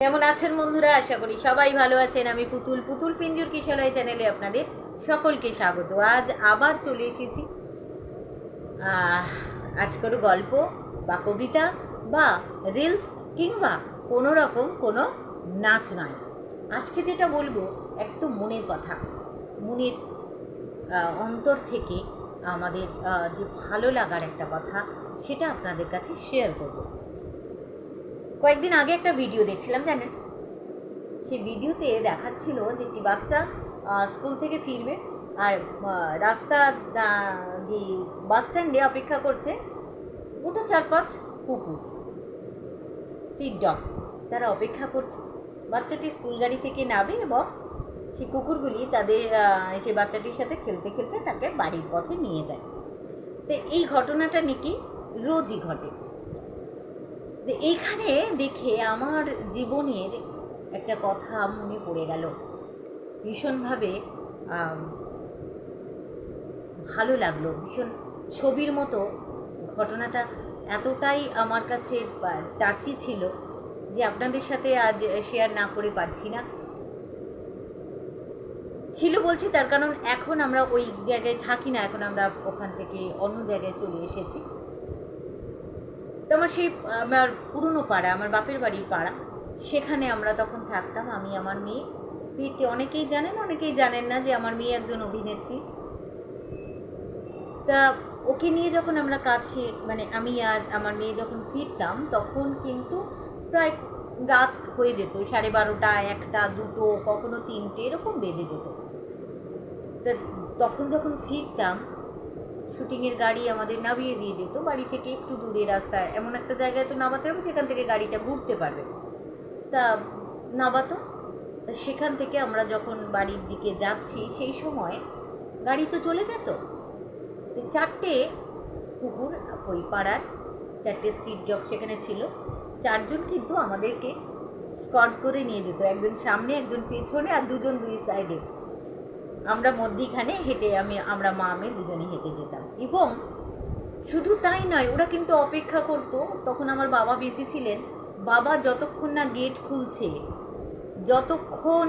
কেমন আছেন বন্ধুরা? আশা করি সবাই ভালো আছেন। আমি পুতুল। পুতুল পিঞ্জুর কিশলয় চ্যানেলে আপনাদের সকলকে স্বাগত। আজ আবার চলে এসেছি। আহ, আজ কোনো গল্প বা কবিতা বা রিলস কিংবা কোনো রকম কোনো নাচ নয়। আজকে যেটা বলব একদম মনের কথা। মনের অন্তর থেকে আমাদের যে ভালো লাগার একটা কথা সেটা আপনাদের কাছে শেয়ার করব। কয়েকদিন আগে একটা ভিডিও দেখছিলাম, জানেন? সেই ভিডিওতে দেখাচ্ছিল যে একটি বাচ্চা স্কুল থেকে ফিরবে আর রাস্তা যে বাস স্ট্যান্ডে অপেক্ষা করছে ওটা চার পাঁচ কুকুর। Street dog. তারা অপেক্ষা করছে। বাচ্চাটি স্কুল গাড়ি থেকে নামে এবং সেই কুকুরগুলি তাদের সেই বাচ্চাটির সাথে খেলতে খেলতে তাকে বাড়ির পথে নিয়ে যায়। তো এই ঘটনাটা নাকি রোজই ঘটে। এইখানে দেখে আমার জীবনের একটা কথা মনে পড়ে গেল। ভীষণভাবে ভালো লাগল। ভীষণ ছবির মতো ঘটনাটা এতটাই আমার কাছে টাচি ছিল যে আপনাদের সাথে আজ শেয়ার না করে পারছি না। ছিল বলছি তার কারণ এখন আমরা ওই জায়গায় থাকি না, এখন আমরা ওখান থেকে অন্য জায়গায় চলে এসেছি। তো আমার সেই, আমার পুরনো পাড়া, আমার বাপের বাড়ির পাড়া, সেখানে আমরা তখন থাকতাম, আমি, আমার মেয়ে। মেয়েটি অনেকেই জানেন অনেকেই জানেন না যে আমার মেয়ে একজন অভিনেত্রী। তা ওকে নিয়ে যখন আমরা কাছে মানে আমি আর আমার মেয়ে যখন ফিরতাম, তখন কিন্তু প্রায় রাত হয়ে যেত, সাড়ে বারোটা, একটা, দুটো, কখনো তিনটে, এরকম বেজে যেত। তা তখন যখন ফিরতাম শুটিংয়ের গাড়ি আমাদের নামিয়ে দিয়ে যেত, বাড়ি থেকে একটু দূরে রাস্তায়। এমন একটা জায়গায় তো নামাতে হবে যেখান থেকে গাড়িটা ঘুরতে পারবে। তা নামাতো। সেখান থেকে আমরা যখন বাড়ির দিকে যাচ্ছি, সেই সময় গাড়ি তো চলে যেত। চারটে কুকুর ওই পাড়ার, চারটে স্ট্রিট জব সেখানে ছিল। চারজন কিন্তু আমাদেরকে স্কট করে নিয়ে যেত। একজন সামনে, একজন পেছনে আর দুজন দুই সাইডে। আমরা মধ্যিখানে হেঁটে আমি, আমরা মা, আমি দুজনে হেঁটে যেতাম। এবং শুধু তাই নয়, ওরা কিন্তু অপেক্ষা করতো। তখন আমার বাবা বেঁচে ছিলেন। বাবা যতক্ষণ না গেট খুলছে, যতক্ষণ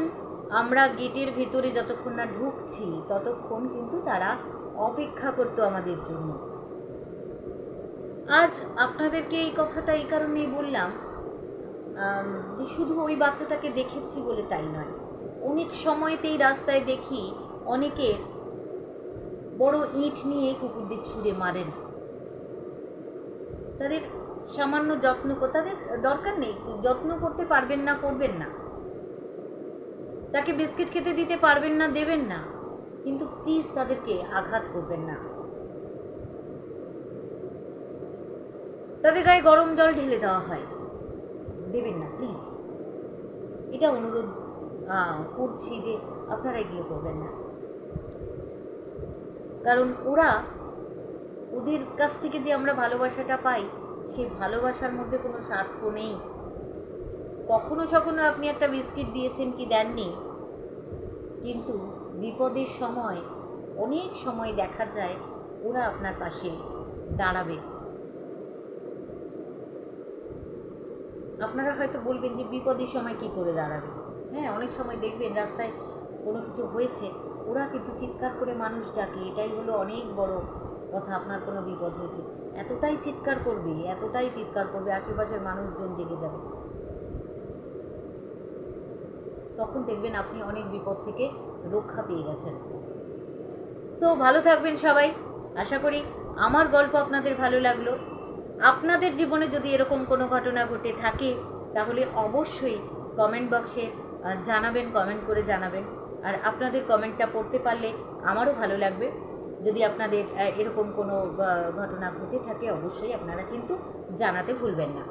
আমরা গেটের ভেতরে যতক্ষণ না ঢুকছি, ততক্ষণ কিন্তু তারা অপেক্ষা করতো আমাদের জন্য। আজ আপনাদেরকে এই কথাটা এই কারণেই বললাম যে শুধু ওই বাচ্চাটাকে দেখেছি বলে তাই নয়। অনেক সময়তেই রাস্তায় দেখি অনেকে বড় ইট নিয়ে কুকুরদের ছুঁড়ে মারেন। তাদের সামান্য যত্ন তাদের দরকার নেই, যত্ন করতে পারবেন না, করবেন না। তাকে বিস্কিট খেতে দিতে পারবেন না, দেবেন না। কিন্তু প্লিজ তাদেরকে আঘাত করবেন না। তাদের গায়ে গরম জল ঢেলে দেওয়া হয়। দেবেন না প্লিজ এটা অনুরোধ করছি যে আপনারা এগুলো করবেন না। কারণ ওরা ওদের কাছ থেকে যে আমরা ভালোবাসাটা পাই, সেই ভালোবাসার মধ্যে কোনো স্বার্থ নেই। কখনো সখনো আপনি একটা বিস্কিট দিয়েছেন কি দেননি? কিন্তু বিপদের সময়, অনেক সময় দেখা যায় ওরা আপনার পাশে দাঁড়াবে। আপনারা হয়তো বলবেন যে বিপদের সময় কি করে দাঁড়াবে? হ্যাঁ অনেক সময় দেখবেন রাস্তায় কোনো কিছু হয়েছে, ওরা কিন্তু চিৎকার করে মানুষ ডাকে, এটাই হলো অনেক বড় কথা, আপনার কোনো বিপদ হয়েছে। এতটাই চিৎকার করবে, এতটাই চিৎকার করবে, আশেপাশের মানুষজন জেগে যাবে। তখন দেখবেন আপনি অনেক বিপদ থেকে রক্ষা পেয়ে গেছেন। সো ভালো থাকবেন সবাই। আশা করি আমার গল্প আপনাদের ভালো লাগল। আপনাদের জীবনে যদি এরকম কোনো ঘটনা ঘটে থাকে, তাহলে অবশ্যই কমেন্ট বক্সে জানাবেন কমেন্ট করে জানাবেন। আর আপনাদের কমেন্টটা পড়তে পারলে আমারও ভালো লাগবে। যদি আপনাদের এরকম কোনো ঘটনা ঘটে থাকে, অবশ্যই আপনারা কিন্তু জানাতে ভুলবেন না।